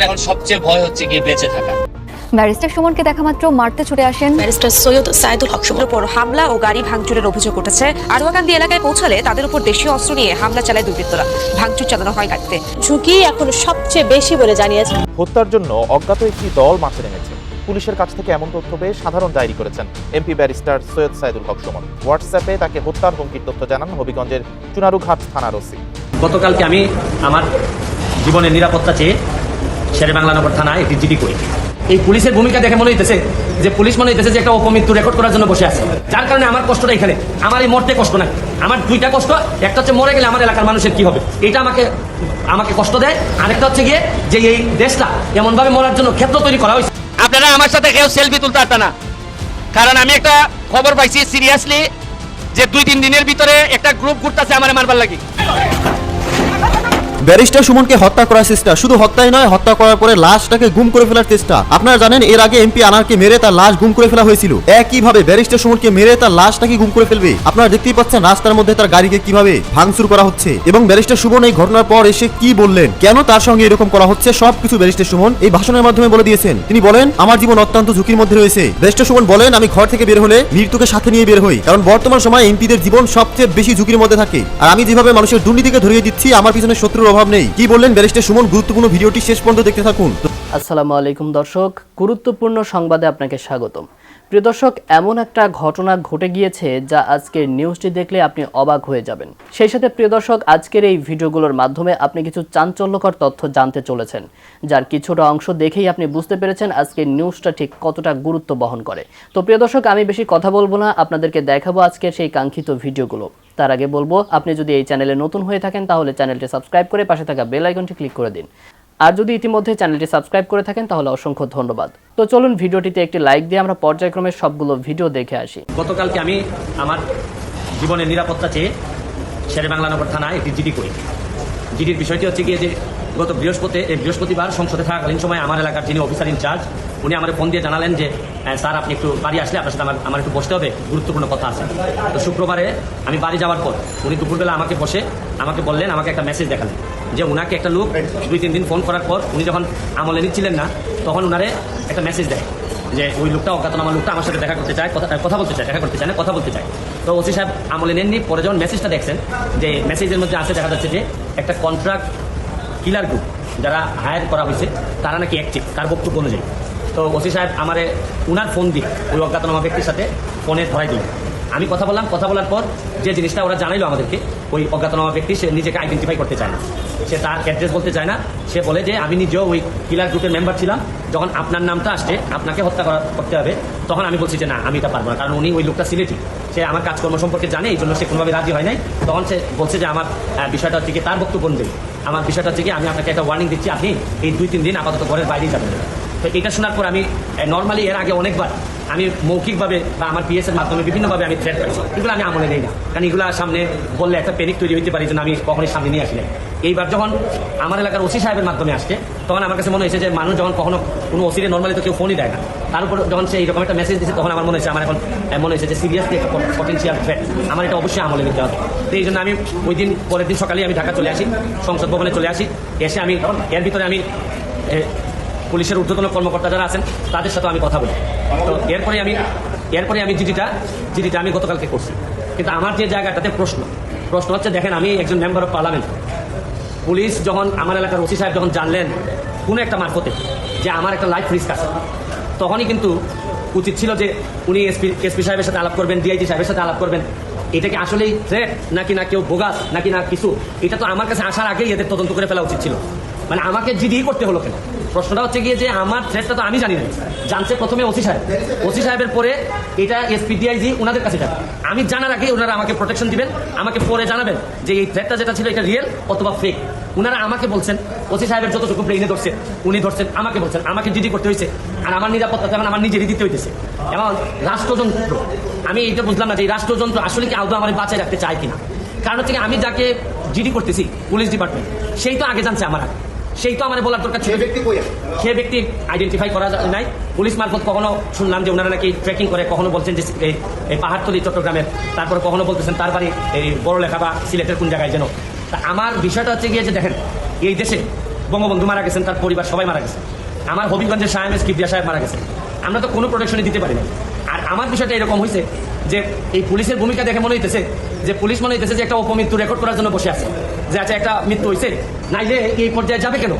আমার এখন সবচেয়ে ভয় হচ্ছে গিয়ে বেঁচে থাকা। ব্যারিস্টার সুমনকে দেখা মাত্র মারতে ছুটে আসেন। ব্যারিস্টার সৈয়দ সাইদুল হক সুমনের উপর হামলা ও গাড়ি ভাঙচুরের অভিযোগ উঠেছে। আরোয়াকান্দি এলাকায় পৌঁছালে তাদের উপর দেশীয় অস্ত্র নিয়ে হামলা চালায় দুর্বৃত্তরা। ভাঙচুর চালানো হয় গাড়িতে। ঝুঁকি এখন সবচেয়ে বেশি বলে জানিয়েছে। হত্যার জন্য অজ্ঞাত একটি দল মাঠে নেমেছে। পুলিশের কাছ থেকে এমন তথ্য পেয়ে সাধারণ ডায়েরি করেছেন এমপি ব্যারিস্টার সৈয়দ সাইদুল হক সুমন। হোয়াটসঅ্যাপে তাকে হত্যার হুমকির তথ্য জানান হবিগঞ্জের চুনারুঘাট থানার ওসি। গতকালকে আমি আমার জীবনের নিরাপত্তা চেয়ে শেরে বাংলানগর থানায় একটি জিডি করি। এই পুলিশের ভূমিকা দেখে মনে হইতেছে যে পুলিশ মনে হইতেছে যে একটা অপমৃত্যু রেকর্ড করার জন্য বসে আছে। যার কারণে আমার কষ্টটা এখানে। আমার এই মরতে কষ্ট নাই। আমার দুইটা কষ্ট, একটা হচ্ছে মরে গেলে আমার এলাকার মানুষের কি হবে? এটা আমাকে আমাকে কষ্ট দেয়। আরেকটা হচ্ছে গিয়ে যে এই দেশটা এমনভাবে মরার জন্য ক্ষেত্র তৈরি করা হয়েছে। আপনারা আমার সাথে কেউ সেলফি তুলতে পারতেন না। কারণ আমি একটা খবর পাইছি সিরিয়াসলি যে দুই তিন দিনের ভিতরে একটা গ্রুপ ঘুরতেছে আমার মারবার লাগি। ব্যারিস্টার সুমনকে হত্যা করার চেষ্টা। শুধু হত্যাই নয়, হত্যা করার পরে লাশটাকে গুম করে ফেলার চেষ্টা। আপনারা জানেন, এর আগে এমপি আনারকে মেরে তার লাশ গুম করে ফেলা হয়েছিল। একইভাবে ব্যারিস্টার সুমনকে মেরে তার লাশটাকে গুম করে ফেলবে। আপনারা দেখতেই পাচ্ছেন, রাস্তার মধ্যে তার গাড়িকে কীভাবে ভাঙচুর করা হচ্ছে। এবং ব্যারিস্টার সুমন এই ঘটনার পর এসে কি বললেন? কেন তার সঙ্গে এরকম করা হচ্ছে? সবকিছু ব্যারিস্টার সুমন এই ভাষণের মাধ্যমে বলে দিয়েছেন। তিনি বলেন, আমার জীবন অত্যন্ত ঝুঁকির মধ্যে রয়েছে। ব্যারিস্টার সুমন বলেন, আমি ঘর থেকে বের হলে মৃত্যুকে সাথে নিয়ে বের হই। কারণ বর্তমান সময়ে এমপিদের জীবন সবচেয়ে বেশি ঝুঁকির মধ্যে থাকে। আর আমি যেভাবে মানুষের দুর্নীতিকে ধরিয়ে দিচ্ছি, আমার পিছনে শত্রুর অভাব নেই। কি বললেন ব্যারিস্টার সুমন? গুরুত্বপূর্ণ ভিডিওটি শেষ পর্যন্ত দেখতে থাকুন। আসসালামু আলাইকুম দর্শক, গুরুত্বপূর্ণ সংবাদে আপনাকে স্বাগতম। প্রিয় দর্শক, এমন একটা ঘটনা ঘটে গিয়েছে যা আজকের নিউজটি দেখলে আপনি অবাক হয়ে যাবেন। সেই সাথে, প্রিয় দর্শক, আজকের এই ভিডিওগুলোর মাধ্যমে আপনি কিছু চাঞ্চল্যকর তথ্য জানতে চলেছেন, যার কিছুটা অংশ দেখেই আপনি বুঝতে পেরেছেন আজকের নিউজটা ঠিক কতটা গুরুত্ব বহন করে। তো প্রিয় দর্শক, আমি বেশি কথা বলব না, আপনাদেরকে দেখাবো আজকের সেই কাঙ্ক্ষিত ভিডিওগুলো। তার আগে বলব আপনি যদি এই চ্যানেলে নতুন হয়ে থাকেন তাহলে চ্যানেলটি সাবস্ক্রাইব করে পাশে থাকা বেল আইকনটি ক্লিক করে দিন। আর যদি ইতিমধ্যে চ্যানেলটি সাবস্ক্রাইব করে থাকেন তাহলে অসংখ্য ধন্যবাদ। তো চলুন ভিডিওটিতে একটি লাইক দিয়ে আমরা পর্যায়ক্রমে সবগুলো ভিডিও দেখে আসি। গতকালকে আমি আমার জীবনের নিরাপত্তা চেয়ে শেরে বাংলানগর থানায় একটি জিডি করি। জিডির বিষয়টি হচ্ছে গিয়ে যে গত বৃহস্পতি বৃহস্পতিবার সংসদে থাকাকালীন সময় আমার এলাকার যিনি অফিসার ইনচার্জ উনি আমার ফোন দিয়ে জানালেন যে "হ্যাঁ, স্যার, আপনি একটু বাড়ি আসলে আপনার সাথে আমার আমার একটু বসতে হবে। গুরুত্বপূর্ণ কথা আছে। তো শুক্রবারে আমি বাড়ি যাওয়ার পর উনি দুপুরবেলা আমাকে বসে আমাকে বললেন, আমাকে একটা মেসেজ দেখালেন যে উনাকে একটা লোক দুই, তিন দিন ফোন করার পর উনি যখন আমলে নিচ্ছিলেন না, তখন উনারে একটা মেসেজ দেয় যে ওই লোকটা, অজ্ঞাতনামা লোকটা আমার সাথে দেখা করতে চায়, কথা কথা বলতে চায়, দেখা করতে চায় না, কথা বলতে চায়। তো ওসি সাহেব আমলে নেননি, পরে যখন মেসেজটা দেখছেন যে মেসেজের মধ্যে আছে, দেখা যাচ্ছে যে একটা কন্ট্রাক্ট কিলার গ্রুপ যারা হায়ার করা হয়েছে, তারা নাকি অ্যাক্টিভ তার বক্তব্য অনুযায়ী। তো ওসি সাহেব আমারে উনার ফোন দিয়ে, ওই অজ্ঞাতনামা ব্যক্তির সাথে ফোনে ধরাই দিল। আমি কথা বললাম, কথা বলার পর যে জিনিসটা ওরা জানাইলো আমাদেরকে, ওই অজ্ঞাতনামা ব্যক্তি, সে নিজেকে আইডেন্টিফাই করতে চায় না। সে তার অ্যাড্রেস বলতে চায় না। সে বলে যে, আমি নিজেও ওই কিলার গ্রুপের মেম্বার ছিলাম। যখন আপনার নামটা আসছে, আপনাকে হত্যা করা করতে হবে। তখন আমি বলছি যে, না, আমি এটা পারব না। কারণ উনি ওই লোকটা সিলেটি। সে আমার কাজকর্ম সম্পর্কে জানে, এই জন্য সে কোনোভাবে রাজি হয় নাই। তখন সে বলছে যে, আমার বিষয়টা হচ্ছে তার বক্তব্য অনুযায়ী। আমার বিষয়টা হচ্ছে আমি আপনাকে একটা ওয়ার্নিং দিচ্ছি। আপনি এই দুই তিন দিন আপাতত ঘরের বাইরেই যাবেন। তো এটা শোনার পর আমি নর্মালি এর আগে অনেকবার আমি মৌখিকভাবে বা আমার পিএস এর মাধ্যমে বিভিন্নভাবে আমি থ্রেট পাইছি এগুলো আমি আমলে নেই না। কারণ এগুলো সামনে বললে একটা পেনিক তৈরি হইতে পারি জন্য আমি কখনোই সামনে নিয়ে আসি নাই। এইবার যখন আমার এলাকার ওসি সাহেবের মাধ্যমে আসছে, তখন আমার কাছে মনে হয়েছে যে মানুষ যখন কখনো কোনো ওসিরে নর্মালি তো কেউ ফোনই দেয় না। তার উপর যখন সে এইরকম একটা মেসেজ দিচ্ছে তখন আমার মনে হয়েছে, আমার এখন মনে হয়েছে যে সিরিয়াসলি একটা পটেন্সিয়াল থ্রেট আমার এটা অবশ্যই আমলে নিতে হবে। তো এই জন্য আমি ওই দিন, পরের দিন সকালে আমি ঢাকা চলে আসি, সংসদ ভবনে চলে আসি। এসে আমি, এর ভিতরে আমি পুলিশের ঊর্ধ্বতন কর্মকর্তা যারা আছেন, তাদের সাথে আমি কথা বলি। তো এরপরে আমি এরপরে আমি জিডিটা জিডিটা আমি গতকালকে করছি। কিন্তু আমার যে জায়গাটাতে প্রশ্ন প্রশ্ন হচ্ছে, দেখেন আমি একজন মেম্বার অফ পার্লামেন্ট পুলিশ যখন আমার এলাকার ওসি সাহেব যখন জানলেন কোনো একটা মারফতে যে আমার একটা লাইফ রিস্ক আছে, তখনই কিন্তু উচিত ছিল যে উনি এসপি এসপি সাহেবের সাথে আলাপ করবেন ডিআইজি সাহেবের সাথে আলাপ করবেন। এটা কি আসলেই থ্রেট নাকি না কেউ বোগাস? নাকি না কিছু? এটা তো আমার কাছে আসার আগেই এদের তদন্ত করে ফেলা উচিত ছিল। মানে আমাকে জিডি করতে হলো কেন? প্রশ্নটা হচ্ছে গিয়ে যে আমার থ্রেটটা তো আমি জানি না। জানছে প্রথমে ওসি সাহেব। ওসি সাহেবের পরে এটা এসপি ডিআইজি ওনাদের কাছে যাবে। আমি জানার আগে ওনারা আমাকে প্রোটেকশন দিবেন, আমাকে পরে জানাবেন যে এই থ্রেটটা যেটা ছিল এটা রিয়েল অথবা ফেক ওনারা আমাকে বলছেন, ওসি সাহেবের যতটুকু ব্রেইনে ধরছে, উনি ধরছেন, আমাকে বলছেন, আমাকে জিডি করতে হয়েছে। আর আমার নিরাপত্তা তেমন আমার নিজেরই দিতে হইতেছে। এবং রাষ্ট্রযন্ত্র, আমি এটা বুঝলাম না যে এই রাষ্ট্রযন্ত্র আসলে কি আদৌ আমার বাঁচায় রাখতে চায় কিনা। কারণ হচ্ছে আমি যাকে জিডি করতেছি, পুলিশ ডিপার্টমেন্ট, সেই তো আগে জানছে আমার আগে। সেই তো আমার বলার দরকার ছিল। সে ব্যক্তি আইডেন্টিফাই করা নাই। পুলিশ মারফত কখনো শুনলাম যে ওনারা নাকি ট্রেকিং করে কখনো বলছেন যে এই- এই পাহাড়তলি চট্টগ্রামের তারপরে কখনো বলতেছেন তার বাড়ি এই বড় লেখা বা সিলেটের কোন জায়গায় যেন। তা আমার বিষয়টা হচ্ছে গিয়ে যে দেখেন এই দেশে বঙ্গবন্ধু মারা গেছেন তার পরিবার সবাই মারা গেছে। আমার হবিগঞ্জের সাহেব কিবরিয়া সাহেব মারা গেছে আমরা তো কোনো প্রোটেকশনই দিতে পারি না আর আমার বিষয়টা এরকম হয়েছে যে এই পুলিশের ভূমিকা দেখে মনে হইতেছে যে পুলিশ মনে হইতেছে যে একটা অপমৃত্যু রেকর্ড করার জন্য বসে আছে। যে আচ্ছা একটা মৃত্যু হয়েছে নাইলে এই পর্যায়ে যাবে কেন?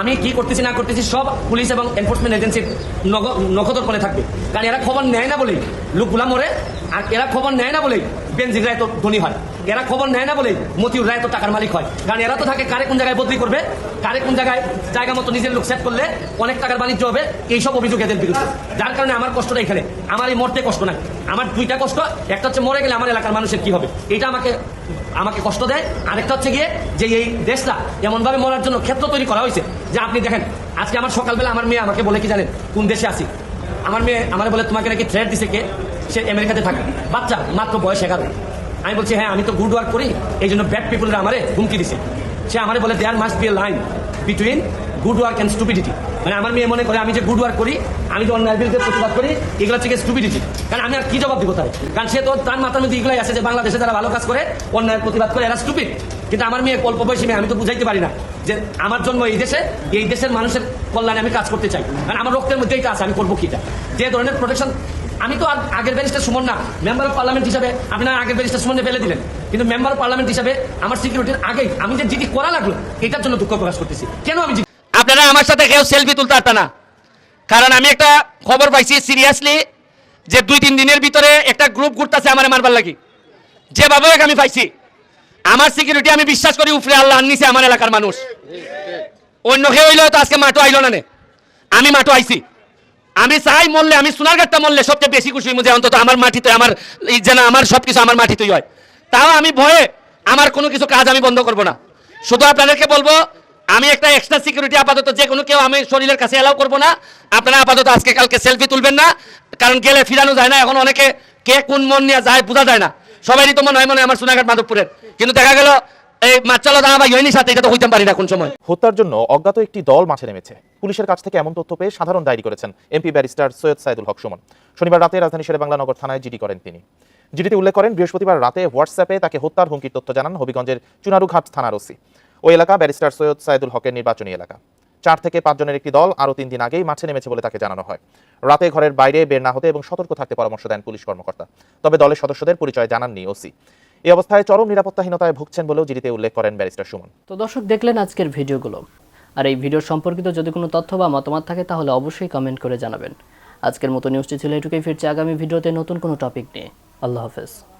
আমি কি করতেছি, না করতেছি সব পুলিশ এবং এনফোর্সমেন্ট এজেন্সির নগদর করে থাকবে। কারণ এরা খবর নেয় না বলেই লোকগুলা মরে, আর এরা খবর নেয় না বলেই বেনজির রায় তো ধনী হয়। এরা খবর নেয় না বলেই মতিউর রায় তো টাকার মালিক হয়। কারণ এরা তো থাকে কারে কোন জায়গায় বদলি করবে, কারে কোন জায়গায় জায়গা মতো নিজের লোক সেট করলে অনেক টাকার বাণিজ্য হবে এইসব অভিযোগ এদের বিরুদ্ধে। যার কারণে আমার কষ্টটা এখানে। আমার এই মরতে কষ্ট নাই। আমার দুইটা কষ্ট, একটা হচ্ছে মরে গেলে আমার এলাকার মানুষের কি হবে? এটা আমাকে আমাকে কষ্ট দেয়। আরেকটা হচ্ছে গিয়ে যে এই দেশটা এমনভাবে মরার জন্য ক্ষেত্র তৈরি করা হয়েছে। যে আপনি দেখেন, আজকে আমার সকালবেলা আমার মেয়ে আমাকে বলে কি জানেন? কোন দেশে আছি? আমার মেয়ে আমার বলে, তোমাকে নাকি থ্রেড দিছে কে? সে আমেরিকাতে থাকে। বাচ্চা, মাত্র বয়স এগারো। আমি বলছি হ্যাঁ আমি তো গুড ওয়ার্ক করি। এই জন্য ব্যাড পিপুলরা আমারে হুমকি দিছে। সে আমারে বলে there must be a line between good work and stupidity মানে আমার মেয়ে মনে করে, আমি যে গুড ওয়ার্ক করি, আমি যে অন্যায় বিরুদ্ধে প্রতিবাদ করি, এগুলো থেকে স্টুপিডিটি কারণ আমি আর কি জবাব দিব তাই কারণ সে তো তার মাথার মধ্যে এগুলাই আছে যে বাংলাদেশে যারা ভালো কাজ করে অন্যায় প্রতিবাদ করে, এরা স্টুপিড কিন্তু আমার মেয়ে অল্প বয়সী মেয়ে, আমি তো বুঝাইতে পারি না যে আমার জন্ম এই দেশে, এই দেশের মানুষের কল্যাণে আমি কাজ করতে চাই। কারণ আমার রক্তের মধ্যে এটা আছে, আমি করব কিটা যে ধরনের প্রোটেকশন আমি তো আগের ব্যারিস্টার সুমন না। মেম্বার অফ পার্লামেন্ট হিসাবে আপনার আগের ব্যারিস্টার সুমনে ফেলে দিলেন। কিন্তু মেম্বার অফ পার্লামেন্ট হিসাবে আমার সিকিউরিটির আগেই আমি যে জিডি করা লাগল, এটার জন্য দুঃখ প্রকাশ করতেছি। কেন আমি আপনারা আমার সাথে কেউ সেলফি তুলতে পারত না। কারণ আমি একটা খবর পাইছি সিরিয়াসলি যে দুই তিন দিনের ভিতরে একটা গ্রুপ ঘুরতেছে আমার মারবার লাগি। যেভাবে আমি পাইছি। আমার সিকিউরিটি আমি বিশ্বাস করি উফরে আল্লাহ নিছে আমার এলাকার মানুষ। অন্য কেউ হইলেও তো আজকে মাঠও আইলো না। আমি মাঠও আইছি। আমি চাই মরলে, আমি সোনারঘাটটা মরলে সবচেয়ে বেশি খুশি যে অন্তত আমার মাটিতে আমার যেন আমার সব কিছু আমার মাটিতেই হয়। তাও আমি ভয়ে আমার কোনো কিছু কাজ আমি বন্ধ করব না। শুধু আপনাদেরকে বলব, আমি একটা এক্সট্রা সিকিউরিটি আপাতত যে কোনো কেউ আমি শরীরের কাছে এলাও করব না। আপনারা আপাতত আজকে কালকে সেলফি তুলবেন না, কারণ গেলে ফিরানো যায় না। এখন অনেকে কে কোন মন নিয়ে যায় বোঝা যায় না। সবারই তো মনে হয় মনে আমার সোনাঘাট মাধবপুরের। কিন্তু দেখা গেল, এই মাচ্চালো দাঁড়া বা ইয়নির সাথে, এটা তো হইতে পারি না কোন সময়। হত্যার জন্য অজ্ঞাত একটি দল মাঠে নেমেছে। পুলিশের কাছ থেকে এমন তথ্য পেয়ে সাধারণ ডায়েরি করেছেন এমপি ব্যারিস্টার সৈয়দ সাইদুল হক সুমন। শনিবার রাতে রাজধানী শেরে বাংলা নগর থানায় জিডি করেন তিনি। জিডিতে উল্লেখ করেন, বৃহস্পতিবার রাতে হোয়াটসঅ্যাপে তাকে হত্যার হুমকির তথ্য জানান হবিগঞ্জের চুনারুঘাট থানার ওসি। ওই এলাকা ব্যারিস্টার সৈয়দ সাইদুল হকের নির্বাচনী এলাকা। চার থেকে পাঁচজনের একটি দল আরও তিন দিন আগেই মাঠে নেমেছে বলে তাকে জানানো হয়। রাতে ঘরের বাইরে বের না হতে এবং সতর্ক থাকতে পরামর্শ দেন পুলিশ কর্মকর্তা। তবে দলের সদস্যদের পরিচয় জানাননি ওসি। এই অবস্থায় চরম নিরাপত্তাহীনতায় ভুগছেন বলেও জিডিতে উল্লেখ করেন ব্যারিস্টার সুমন। তো দর্শক দেখলেন আজকের ভিডিওগুলো। আর এই ভিডিও সম্পর্কিত যদি কোনো তথ্য বা মতামত থাকে, তাহলে অবশ্যই কমেন্ট করে জানাবেন। আজকের মতো নিউজটি ছিল এটুকুই, ফিরছে আগামী ভিডিওতে নতুন কোনো টপিক নিয়ে। আল্লাহ হাফেজ।